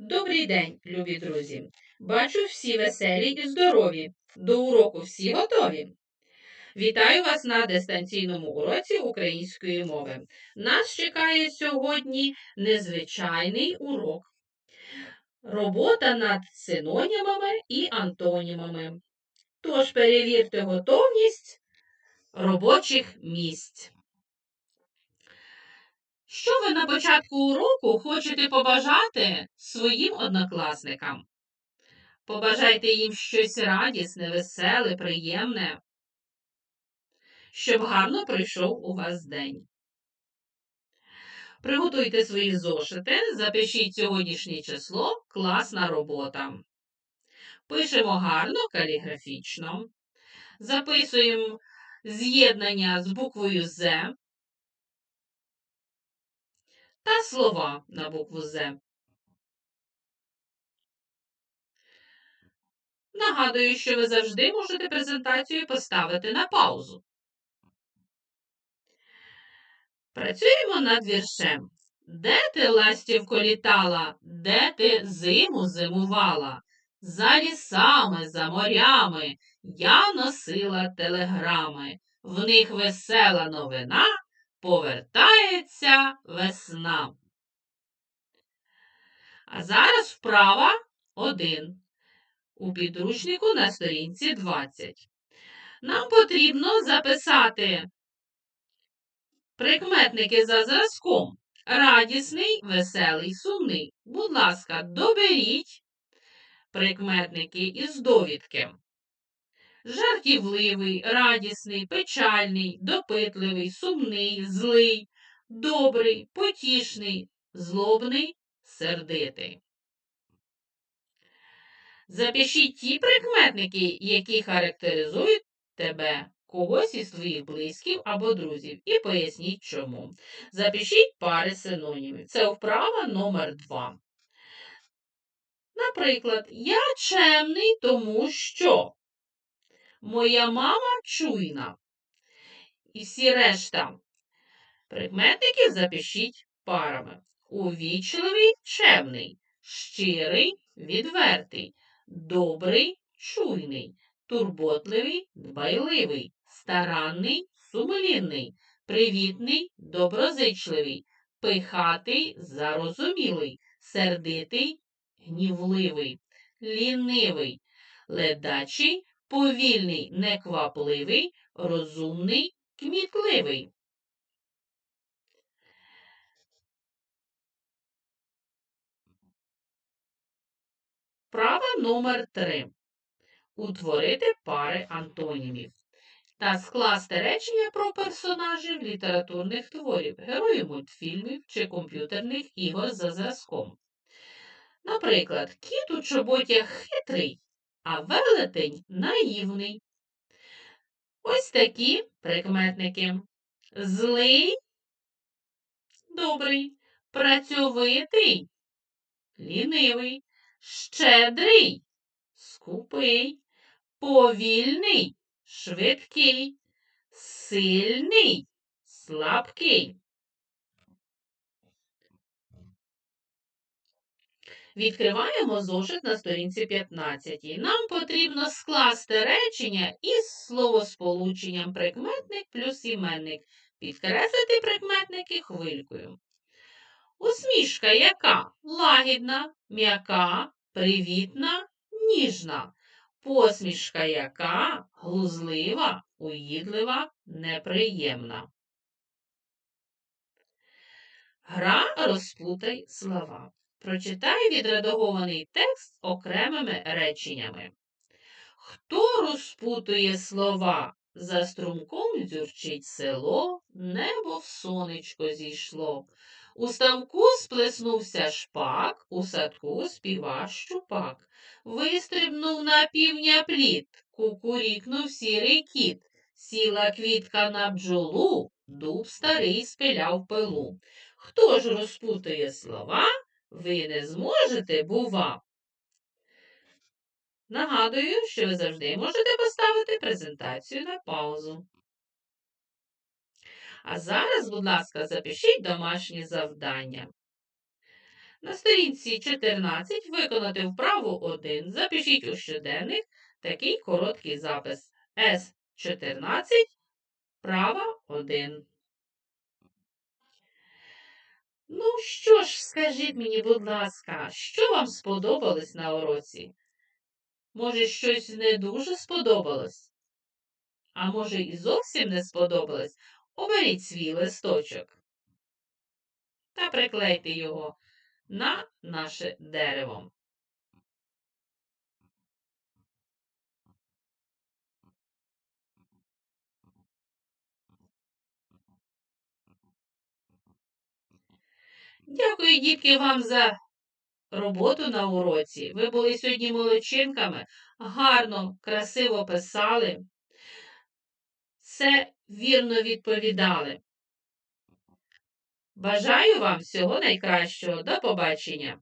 Добрий день, любі друзі! Бачу всі веселі і здорові. До уроку всі готові. Вітаю вас на дистанційному уроці української мови. Нас чекає сьогодні незвичайний урок. Робота над синонімами і антонімами. Тож перевірте готовність робочих місць. Що ви на початку уроку хочете побажати своїм однокласникам? Побажайте їм щось радісне, веселе, приємне, щоб гарно пройшов у вас день. Приготуйте свої зошити, запишіть сьогоднішнє число, класна робота. Пишемо гарно каліграфічно. Записуємо з'єднання з буквою З та слова на букву З. Нагадую, що ви завжди можете презентацію поставити на паузу. Працюємо над віршем. Де ти, ластівко, літала, де ти зиму зимувала? За лісами, за морями я носила телеграми. В них весела новина повертається весна. А зараз вправа 1. У підручнику на сторінці 20. Нам потрібно записати прикметники за зразком. Радісний, веселий, сумний. Будь ласка, доберіть прикметники із довідки жартівливий, радісний, печальний, допитливий, сумний, злий, добрий, потішний, злобний, сердитий. Запишіть ті прикметники, які характеризують тебе, когось із твоїх близьких або друзів, і поясніть чому. Запишіть пари синонімів. Це вправа номер 2. Наприклад, я чемний, тому що Моя мама чуйна. І всі решта прикметників запишіть парами. Увічливий чемний, щирий, відвертий, добрий, чуйний, турботливий, дбайливий, старанний, сумлінний, привітний, доброзичливий, пихатий, зарозумілий, сердитий, гнівливий, лінивий, ледачий, повільний, неквапливий, розумний, кмітливий. Права номер 3. Утворити пари антонімів та скласти речення про персонажів літературних творів, героїв мультфільмів чи комп'ютерних ігор за зразком. Наприклад, кіт у чоботях хитрий, а велетень наївний. Ось такі прикметники. Злий, добрий, працьовитий, лінивий, щедрий, скупий, повільний, швидкий, сильний, слабкий. Відкриваємо зошит на сторінці 15. Нам потрібно скласти речення із словосполученням прикметник плюс іменник. Підкреслити прикметники хвилькою. Усмішка яка? Лагідна, м'яка, привітна, ніжна. Посмішка яка глузлива, уїдлива, неприємна. Гра розплутай слова. Прочитай відредагований текст окремими реченнями. Хто розпутує слова? За струмком дзюрчить село, небо в сонечко зійшло. У ставку сплеснувся шпак, у садку співа щупак. Вистрибнув на півня плід, кукурікнув сірий кіт. Сіла квітка на бджолу, дуб старий спиляв пилу. Хто ж розпутує слова? Ви не зможете, бува. Нагадую, що ви завжди можете поставити презентацію на паузу. А зараз, будь ласка, запишіть домашні завдання. На сторінці 14 виконати вправу 1. Запишіть у щоденник такий короткий запис. С14, права 1. Ну що ж, скажіть мені, будь ласка, що вам сподобалось на уроці? Може, щось не дуже сподобалось? А може, і зовсім не сподобалось? Оберіть свій листочок та приклейте його на наше дерево. Дякую, дітки, вам за роботу на уроці. Ви були сьогодні молодчинками, гарно, красиво писали, все вірно відповідали. Бажаю вам всього найкращого. До побачення!